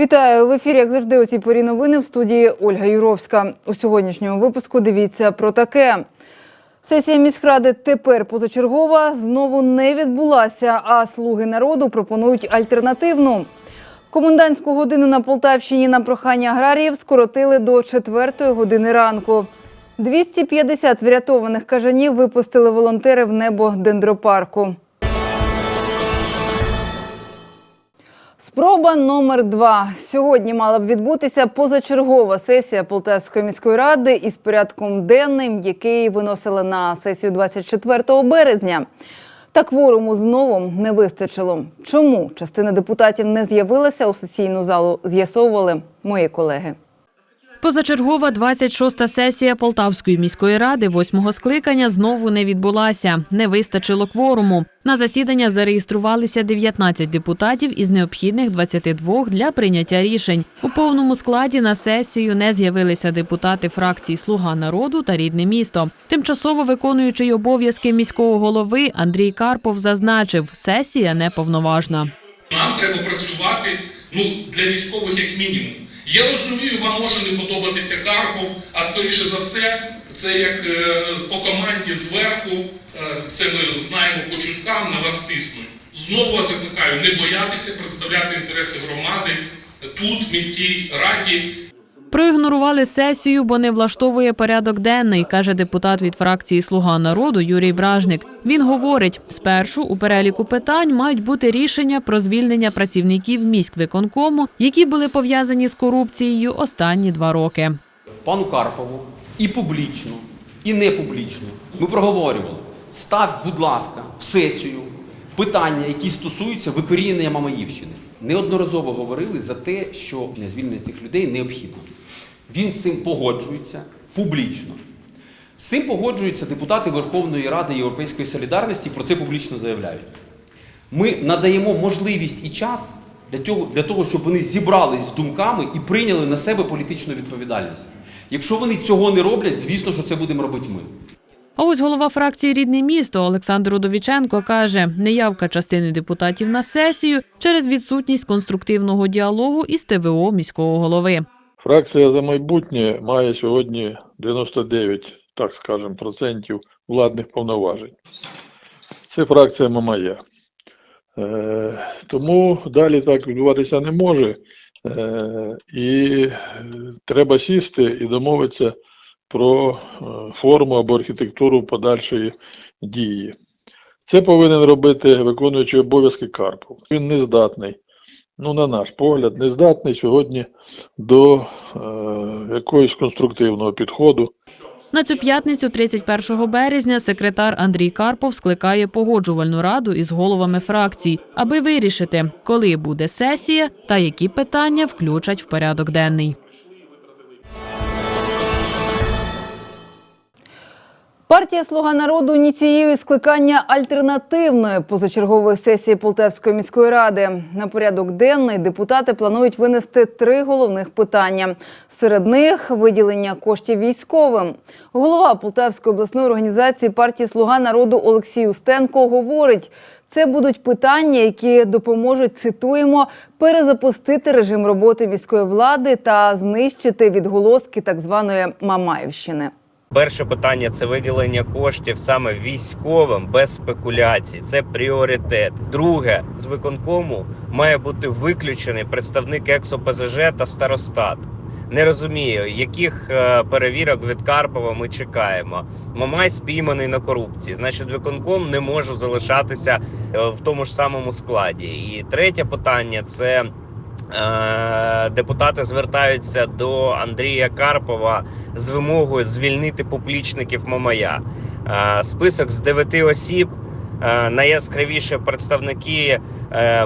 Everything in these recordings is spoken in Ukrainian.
Вітаю в ефірі, як завжди, у цій порі новини в студії Ольга Юровська. У сьогоднішньому випуску дивіться про таке. Сесія міськради тепер позачергова знову не відбулася, а слуги народу пропонують альтернативну. Комендантську годину на Полтавщині на прохання аграріїв скоротили до четвертої години ранку. 250 врятованих кажанів випустили волонтери в небо дендропарку. Спроба номер два. Сьогодні мала б відбутися позачергова сесія Полтавської міської ради із порядком денним, який виносили на сесію 24 березня. Та кворуму знову не вистачило. Чому частина депутатів не з'явилася у сесійну залу, з'ясовували мої колеги. Позачергова 26-та сесія Полтавської міської ради восьмого скликання знову не відбулася. Не вистачило кворуму. На засідання зареєструвалися 19 депутатів із необхідних 22 для прийняття рішень. У повному складі на сесію не з'явилися депутати фракцій Слуга народу та рідне місто. Тимчасово виконуючий обов'язки міського голови Андрій Карпов зазначив, сесія неповноважна. Нам треба працювати ну, для військових як мінімум. Я розумію, вам може не подобатися Харков, а скоріше за все, це як е, по команді зверху, е, це ми знаємо по чуткам, на вас тиснуть. Знову вас закликаю не боятися представляти інтереси громади тут, в міській раді, Проігнорували сесію, бо не влаштовує порядок денний, каже депутат від фракції Слуга народу Юрій Бражник. Він говорить: спершу у переліку питань мають бути рішення про звільнення працівників міськвиконкому, які були пов'язані з корупцією останні два роки. пану Карпову і публічно, і не публічно. Ми проговорювали. Став, будь ласка, в сесію питання, які стосуються викорінення Мамаївщини. Неодноразово говорили за те, що звільнення цих людей необхідно. Він з цим погоджується публічно. З цим погоджуються депутати Верховної Ради Європейської солідарності, про це публічно заявляють. Ми надаємо можливість і час для того, для того, щоб вони зібрались з думками і прийняли на себе політичну відповідальність. Якщо вони цього не роблять, звісно, що це будемо робити ми. А ось голова фракції Рідне місто Олександр Удовіченко каже, неявка частини депутатів на сесію через відсутність конструктивного діалогу із ТВО міського голови. Фракція за майбутнє має сьогодні 99, так скажемо, процентів владних повноважень. Це фракція Мамая. Е, тому далі так відбуватися не може. Е, і е, треба сісти і домовитися про е, форму або архітектуру подальшої дії. Це повинен робити виконуючий обов'язки Карпов. Він не здатний, ну, на наш погляд, не здатний сьогодні до е, якогось конструктивного підходу. На цю п'ятницю, 31 березня, секретар Андрій Карпов скликає погоджувальну раду із головами фракцій, аби вирішити, коли буде сесія та які питання включать в порядок денний. Партія Слуга народу ініціює скликання альтернативної позачергової сесії Полтавської міської ради. На порядок денний депутати планують винести три головних питання. Серед них виділення коштів військовим. Голова Полтавської обласної організації партії Слуга народу Олексій Устенко говорить. Це будуть питання, які допоможуть цитуємо перезапустити режим роботи міської влади та знищити відголоски так званої Мамаївщини. Перше питання це виділення коштів саме військовим без спекуляцій. Це пріоритет. Друге, з виконкому має бути виключений представник ЕКСО-ПЗЖ та старостат. Не розумію, яких е, перевірок від Карпова ми чекаємо. Мамай спійманий на корупції. Значить, виконком не може залишатися е, в тому ж самому складі. І третє питання це. Е, Депутати звертаються до Андрія Карпова з вимогою звільнити публічників Мамая. Е, Список з дев'яти осіб, е, найяскравіше представники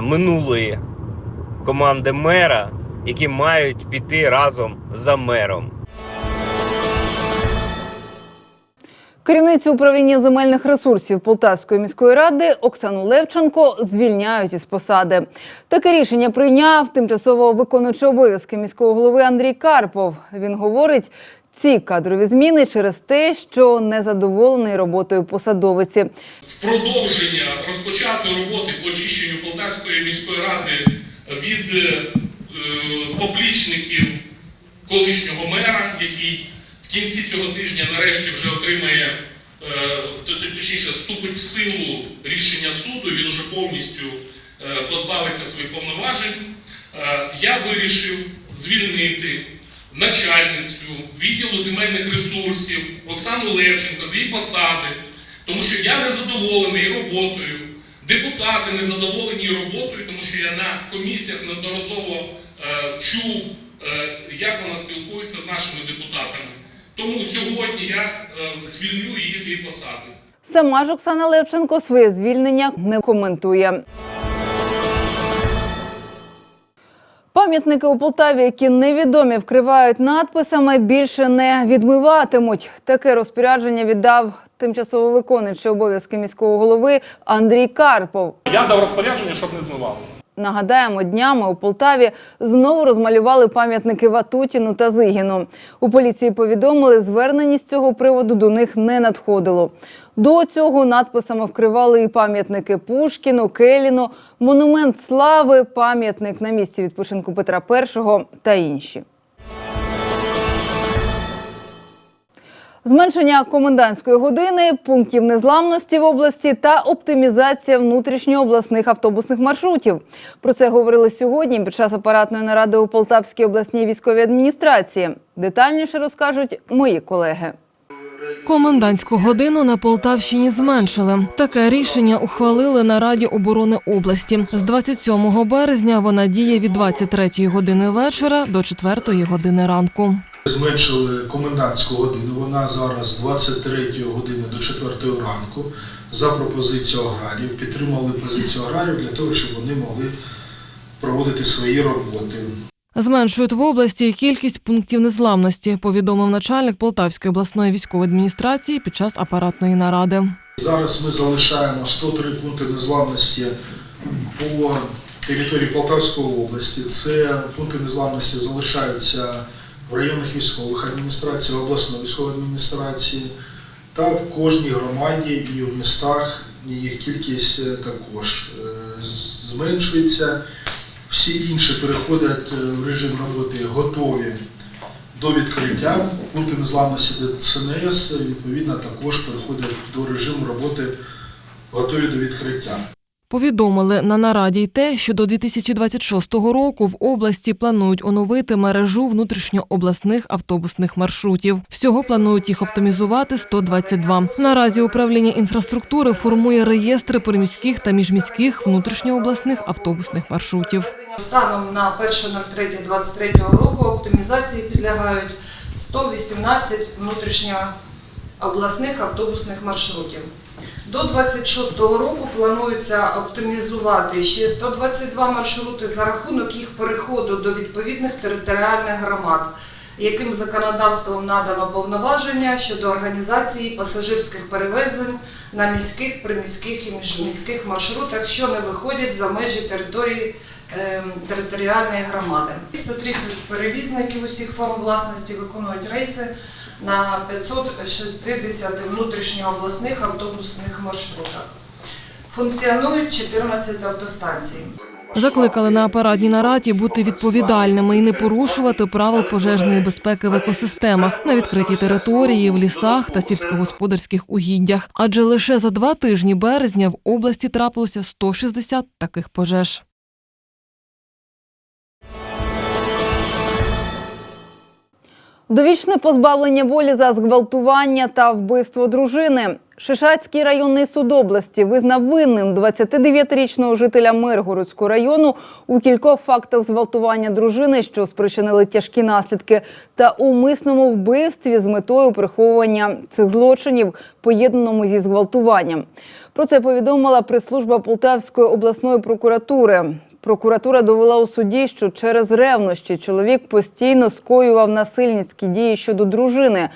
минулої команди мера, які мають піти разом за мером. Керівницю управління земельних ресурсів Полтавської міської ради Оксану Левченко звільняють із посади. Таке рішення прийняв тимчасово виконуючий обов'язки міського голови Андрій Карпов. Він говорить, ці кадрові зміни через те, що незадоволений роботою посадовиці. в продовження розпочатої роботи по очищенню Полтавської міської ради від е, поплічників колишнього мера, який кінці цього тижня нарешті вже отримає, е, точніше, вступить в силу рішення суду, він уже повністю е, позбавиться своїх повноважень. Е, Я вирішив звільнити начальницю відділу земельних ресурсів Оксану Левченко з її посади, тому що я не задоволений роботою. Депутати не задоволені роботою, тому що я на комісіях неодноразово чув, як вона спілкується з нашими депутатами. Тому сьогодні я е, звільню її з її посади. Сама ж Оксана Левченко своє звільнення не коментує. Пам'ятники у Полтаві, які невідомі вкривають надписами, більше не відмиватимуть. Таке розпорядження віддав тимчасово виконуючий обов'язки міського голови Андрій Карпов. Я дав розпорядження, щоб не змивали. Нагадаємо, днями у Полтаві знову розмалювали пам'ятники Ватутіну та Зигіну. У поліції повідомили, звернення з цього приводу до них не надходило. До цього надписами вкривали і пам'ятники Пушкіну, Келіну, монумент слави, пам'ятник на місці відпочинку Петра І та інші. Зменшення комендантської години, пунктів незламності в області та оптимізація внутрішньообласних автобусних маршрутів. Про це говорили сьогодні під час апаратної наради у Полтавській обласній військовій адміністрації. Детальніше розкажуть мої колеги. Комендантську годину на Полтавщині зменшили. Таке рішення ухвалили на Раді оборони області. З 27 березня вона діє від 23 години вечора до 4 години ранку. Зменшили комендантську годину. Вона зараз з 23 години до 4 ранку за пропозицію аграріїв. Підтримали позицію аграріїв для того, щоб вони могли проводити свої роботи. Зменшують в області кількість пунктів незламності, повідомив начальник Полтавської обласної військової адміністрації під час апаратної наради. Зараз ми залишаємо 103 пункти незламності по території Полтавської області. Це пункти незламності залишаються в районних військових адміністраціях, обласної військової адміністрації та в кожній громаді і в містах їх кількість е, також е, зменшується. Всі інші переходять е, в режим роботи готові до відкриття. Пункти незламності ДСНС відповідно також переходять до режиму роботи готові до відкриття. Повідомили на нараді й те, що до 2026 року в області планують оновити мережу внутрішньообласних автобусних маршрутів. Всього планують їх оптимізувати 122. Наразі управління інфраструктури формує реєстри приміських та міжміських внутрішньообласних автобусних маршрутів. Станом на 1.03.23 року оптимізації підлягають 118 внутрішньообласних автобусних маршрутів. До 26 року планується оптимізувати ще 122 маршрути за рахунок їх переходу до відповідних територіальних громад, яким законодавством надано повноваження щодо організації пасажирських перевезень на міських, приміських і міжміських маршрутах, що не виходять за межі території ем, територіальної громади. 130 перевізників усіх форм власності виконують рейси на 560 внутрішньообласних автобусних маршрутах. Функціонують 14 автостанцій. Закликали на апаратній нараді бути відповідальними і не порушувати правил пожежної безпеки в екосистемах на відкритій території, в лісах та сільськогосподарських угіддях. Адже лише за два тижні березня в області трапилося 160 таких пожеж. Довічне позбавлення волі за зґвалтування та вбивство дружини. Шишацький районний суд області визнав винним 29-річного жителя Миргородського району у кількох фактах зґвалтування дружини, що спричинили тяжкі наслідки, та умисному вбивстві з метою приховування цих злочинів, поєднаному зі зґвалтуванням. Про це повідомила прес-служба Полтавської обласної прокуратури. Прокуратура довела у суді, що через ревнощі чоловік постійно скоював насильницькі дії щодо дружини.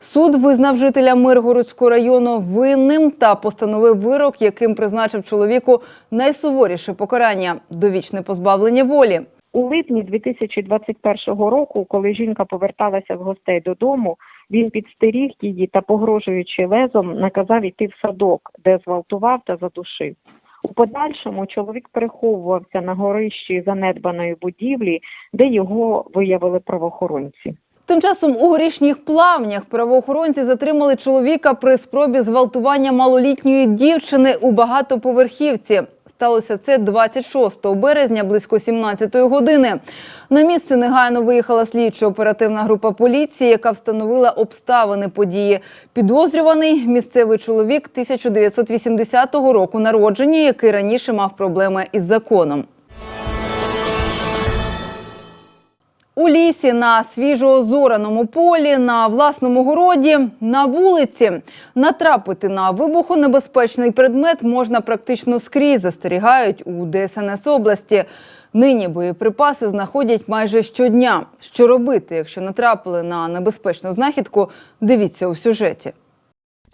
Суд визнав жителя Миргородського району винним та постановив вирок, яким призначив чоловіку найсуворіше покарання довічне позбавлення волі. У липні 2021 року, коли жінка поверталася з гостей додому, він підстеріг її та, погрожуючи лезом, наказав іти в садок, де зґвалтував та задушив. У подальшому чоловік переховувався на горищі занедбаної будівлі, де його виявили правоохоронці. Тим часом у горішніх плавнях правоохоронці затримали чоловіка при спробі зґвалтування малолітньої дівчини у багатоповерхівці. Сталося це 26 березня близько 17 години. На місце негайно виїхала слідчо-оперативна група поліції, яка встановила обставини події. Підозрюваний місцевий чоловік 1980 року народження, який раніше мав проблеми із законом. У лісі, на свіжоозораному полі, на власному городі, на вулиці натрапити на вибухонебезпечний предмет можна практично скрізь, застерігають у ДСНС області. Нині боєприпаси знаходять майже щодня. Що робити, якщо натрапили на небезпечну знахідку? Дивіться у сюжеті.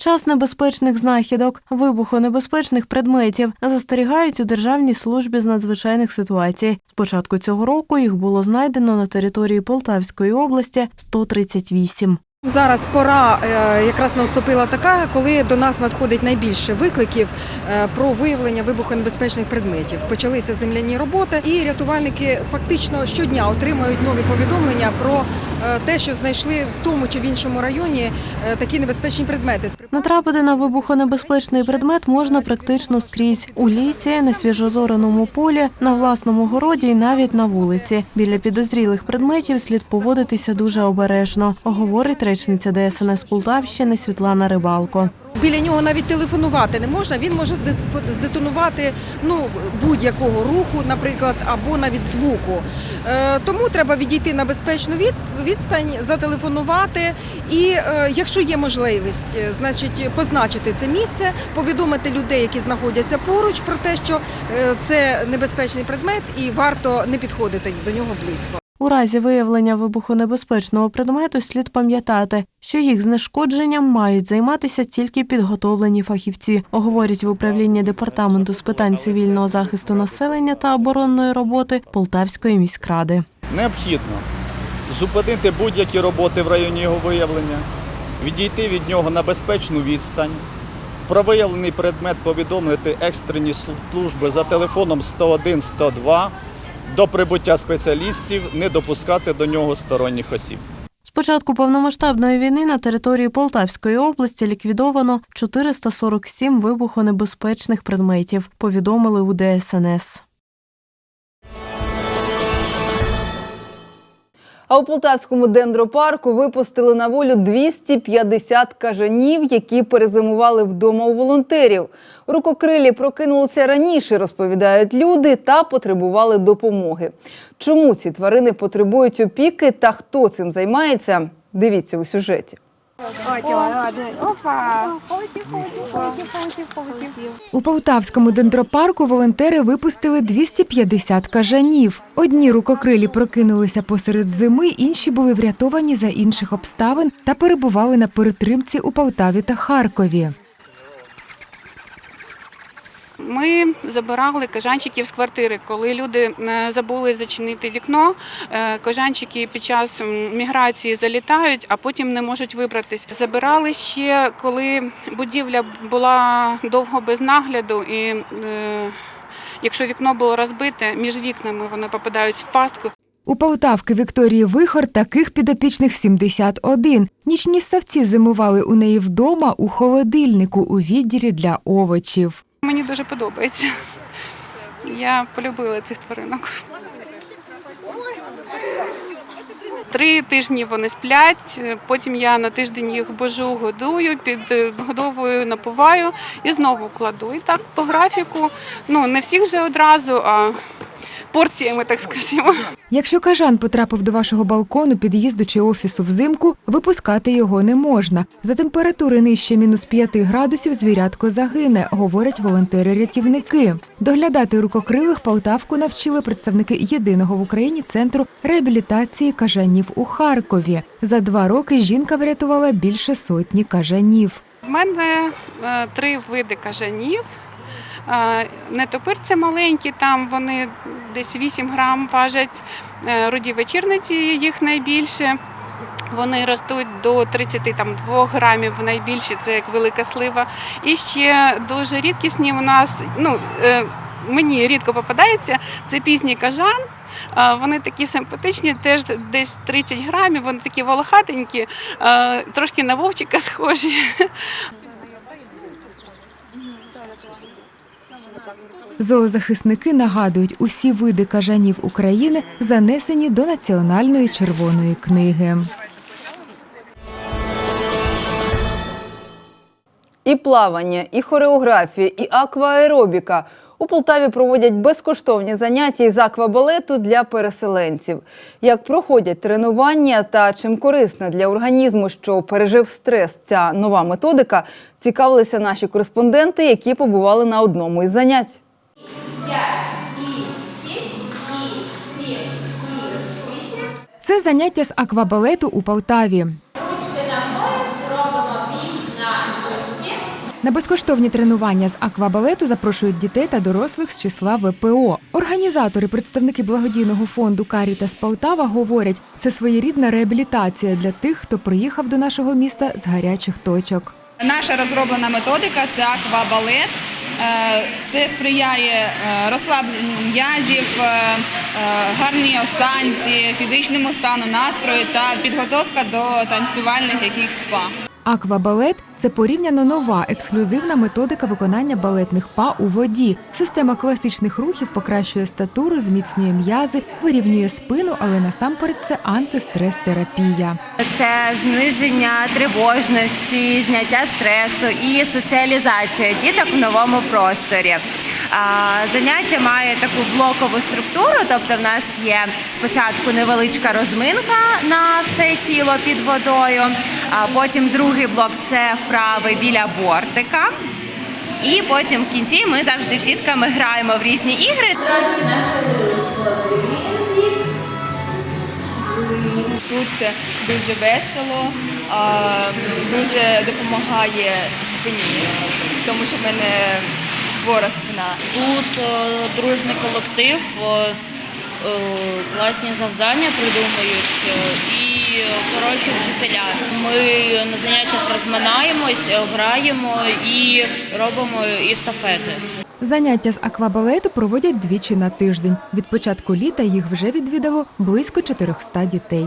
Час небезпечних знахідок, вибухонебезпечних предметів застерігають у Державній службі з надзвичайних ситуацій. З початку цього року їх було знайдено на території Полтавської області 138. Зараз пора е, якраз наступила така, коли до нас надходить найбільше викликів е, про виявлення вибухонебезпечних предметів. Почалися земляні роботи, і рятувальники фактично щодня отримують нові повідомлення про е, те, що знайшли в тому чи в іншому районі такі небезпечні предмети. Натрапити на вибухонебезпечний предмет можна практично скрізь у лісі, на свіжозораному полі, на власному городі і навіть на вулиці. Біля підозрілих предметів слід поводитися дуже обережно, говорить речниця ДСНС Полтавщини Світлана Рибалко. Біля нього навіть телефонувати не можна. Він може зде- здетонувати ну будь-якого руху, наприклад, або навіть звуку. Е, тому треба відійти на безпечну від, відстань, зателефонувати. І е, якщо є можливість, е, значить позначити це місце, повідомити людей, які знаходяться поруч, про те, що це небезпечний предмет, і варто не підходити до нього близько. У разі виявлення вибухонебезпечного предмету слід пам'ятати, що їх знешкодженням мають займатися тільки підготовлені фахівці, говорять в управлінні департаменту з питань цивільного захисту населення та оборонної роботи Полтавської міськради. Необхідно зупинити будь-які роботи в районі його виявлення, відійти від нього на безпечну відстань, про виявлений предмет повідомити екстрені служби за телефоном 101-102, до прибуття спеціалістів не допускати до нього сторонніх осіб. З початку повномасштабної війни на території Полтавської області ліквідовано 447 вибухонебезпечних предметів, повідомили у ДСНС. А у Полтавському дендропарку випустили на волю 250 кажанів, які перезимували вдома у волонтерів. Рукокрилі прокинулися раніше, розповідають люди, та потребували допомоги. Чому ці тварини потребують опіки та хто цим займається? Дивіться у сюжеті. У Полтавському дендропарку волонтери випустили 250 кажанів. Одні рукокрилі прокинулися посеред зими, інші були врятовані за інших обставин та перебували на перетримці у Полтаві та Харкові. Ми забирали кажанчиків з квартири, коли люди е, забули зачинити вікно. е, Кажанчики під час міграції залітають, а потім не можуть вибратись. Забирали ще, коли будівля була довго без нагляду, і е, якщо вікно було розбите, між вікнами вони попадають в пастку. У Полтавки Вікторії Вихор таких підопічних 71. Нічні ссавці зимували у неї вдома у холодильнику у відділі для овочів. Мені дуже подобається. Я полюбила цих тваринок. Три тижні вони сплять, потім я на тиждень їх божу, годую, підгодовую, напуваю і знову кладу. І так по графіку, ну не всіх же одразу, а порціями, так скажімо. Якщо кажан потрапив до вашого балкону, під'їзду чи офісу взимку, випускати його не можна. За температури нижче мінус 5 градусів звірятко загине, говорять волонтери-рятівники. Доглядати рукокрилих Полтавку навчили представники єдиного в Україні центру реабілітації кажанів у Харкові. За два роки жінка врятувала більше сотні кажанів. В мене е, три види кажанів. Е, Нетопирці маленькі, там вони десь 8 грам важать. Е, Руді вечірниці їх найбільше. Вони ростуть до 32 грамів, найбільші це як велика слива. І ще дуже рідкісні у нас, ну е, мені рідко попадається, це пізній кажан. Е, Вони такі симпатичні, теж десь 30 грамів, вони такі волохатенькі, трошки на вовчика схожі. Зоозахисники нагадують, усі види кажанів України занесені до Національної червоної книги. І плавання, і хореографія, і акваеробіка. У Полтаві проводять безкоштовні заняття із аквабалету для переселенців. Як проходять тренування та чим корисна для організму, що пережив стрес ця нова методика, цікавилися наші кореспонденти, які побували на одному із занять. Це заняття з аквабалету у Полтаві. На безкоштовні тренування з аквабалету запрошують дітей та дорослих з числа ВПО. Організатори, представники благодійного фонду Карітас Полтава говорять, це своєрідна реабілітація для тих, хто приїхав до нашого міста з гарячих точок. Наша розроблена методика це аквабалет. Е, Це сприяє е, розслабленню м'язів, е, гарній осанці, фізичному стану настрою та підготовка до танцювальних яких спа. Аквабалет це порівняно нова ексклюзивна методика виконання балетних па у воді. Система класичних рухів покращує статуру, зміцнює м'язи, вирівнює спину, але насамперед це антистрес-терапія. Це зниження тривожності, зняття стресу і соціалізація діток в новому просторі. Заняття має таку блокову структуру, тобто в нас є спочатку невеличка розминка на все тіло під водою, а потім другий блок це вправи біля бортика. І потім в кінці ми завжди з дітками граємо в різні ігри. Трошки Тут дуже весело, дуже допомагає спині, тому що в мене хвора спина. Тут е, дружний колектив, е, е, завдання придумують е, і е, хороші вчителя. Ми на заняттях розминаємось, граємо і робимо естафети. Заняття з аквабалету проводять двічі на тиждень. Від початку літа їх вже відвідало близько 400 дітей.